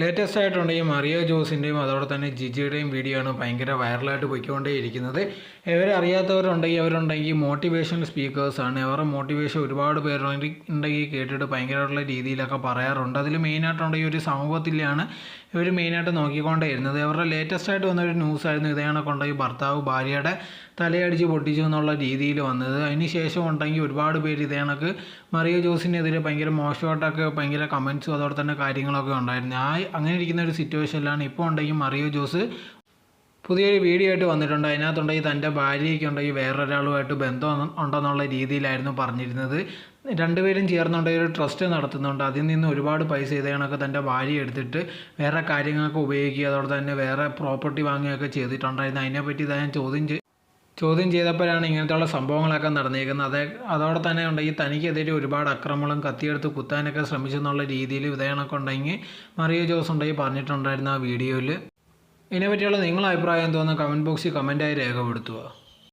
Latest ആയിട്ടുണ്ടെങ്കിൽ മറിയോ ജോസിന്റെയും അതോടെ തന്നെ ജിജിയുടെയും വീഡിയോ ആണ് ഭയങ്കര വൈറലായിട്ട് പോയിക്കൊണ്ടേയിരിക്കുന്നത്. ഇവരെ അറിയാത്തവരുണ്ടെങ്കിൽ അവരുണ്ടെങ്കിൽ മോട്ടിവേഷണൽ സ്പീക്കേഴ്സാണ് അവരുടെ മോട്ടിവേഷൻ ഒരുപാട് പേരുണ്ടെങ്കിൽ ഉണ്ടെങ്കിൽ കേട്ടിട്ട് ഭയങ്കരമായിട്ടുള്ള രീതിയിലൊക്കെ പറയാറുണ്ട്. അതിൽ മെയിനായിട്ടുണ്ടെങ്കിൽ ഒരു സമൂഹത്തിലാണ് ഇവർ മെയിനായിട്ട് നോക്കിക്കൊണ്ടേ ഇരുന്നത് അവരുടെ ലേറ്റസ്റ്റ് ആയിട്ട് വന്ന ഒരു ന്യൂസ് ആയിരുന്നു. ഇതേ കണക്കുണ്ടെങ്കിൽ ഭർത്താവ് ഭാര്യയുടെ തലയടിച്ച് പൊട്ടിച്ചു എന്നുള്ള രീതിയിൽ വന്നത്. അതിന് ശേഷം ഉണ്ടെങ്കിൽ ഒരുപാട് പേര് ഇതേ കണക്ക് മറിയോ ജോസിനെതിരെ ഭയങ്കര മോശമായിട്ടൊക്കെ ഭയങ്കര കമൻസും അതോടെ തന്നെ കാര്യങ്ങളൊക്കെ ഉണ്ടായിരുന്നു. ആ അങ്ങനെ ഇരിക്കുന്ന ഒരു സിറ്റുവേഷനിലാണ് ഇപ്പോൾ ഉണ്ടെങ്കിൽ മറിയോ ജോസ് പുതിയൊരു വീഡിയോ ആയിട്ട് വന്നിട്ടുണ്ട്. അതിനകത്തുണ്ടെങ്കിൽ തന്റെ ഭാര്യയ്ക്ക് ഉണ്ടെങ്കിൽ വേറൊരാളുമായിട്ട് ബന്ധം ഉണ്ടെന്നുള്ള രീതിയിലായിരുന്നു പറഞ്ഞിരുന്നത്. രണ്ടുപേരും ചേർന്നുണ്ടെങ്കിൽ ഒരു ട്രസ്റ്റ് നടത്തുന്നുണ്ട്. അതിൽ നിന്ന് ഒരുപാട് പൈസ ഇതേ കണക്ക് തന്റെ ഭാര്യ എടുത്തിട്ട് വേറെ കാര്യങ്ങൾക്ക് ഉപയോഗിക്കുക അതോടെ തന്നെ വേറെ പ്രോപ്പർട്ടി വാങ്ങുകയൊക്കെ ചെയ്തിട്ടുണ്ടായിരുന്നു. അതിനെപ്പറ്റി ഞാൻ ചോദ്യം ചോദ്യം ചെയ്തപ്പോഴാണ് ഇങ്ങനത്തെയുള്ള സംഭവങ്ങളൊക്കെ നടന്നിരിക്കുന്നത്. അതേ അതോടെ തന്നെ ഉണ്ടെങ്കിൽ തനിക്കെതിരെ ഒരുപാട് അക്രമങ്ങളും കത്തിയെടുത്ത് കുത്താനൊക്കെ ശ്രമിച്ചെന്നുള്ള രീതിയിൽ ഇതേണൊക്കെ ഉണ്ടെങ്കിൽ മറിയോ ജോസ് ഉണ്ടെങ്കിൽ പറഞ്ഞിട്ടുണ്ടായിരുന്നു ആ വീഡിയോയിൽ ഇതിനെപ്പറ്റിയുള്ള നിങ്ങളുടെ അഭിപ്രായം തോന്നുന്ന കമന്റ് ബോക്സിൽ കമന്റായി രേഖപ്പെടുത്തുക.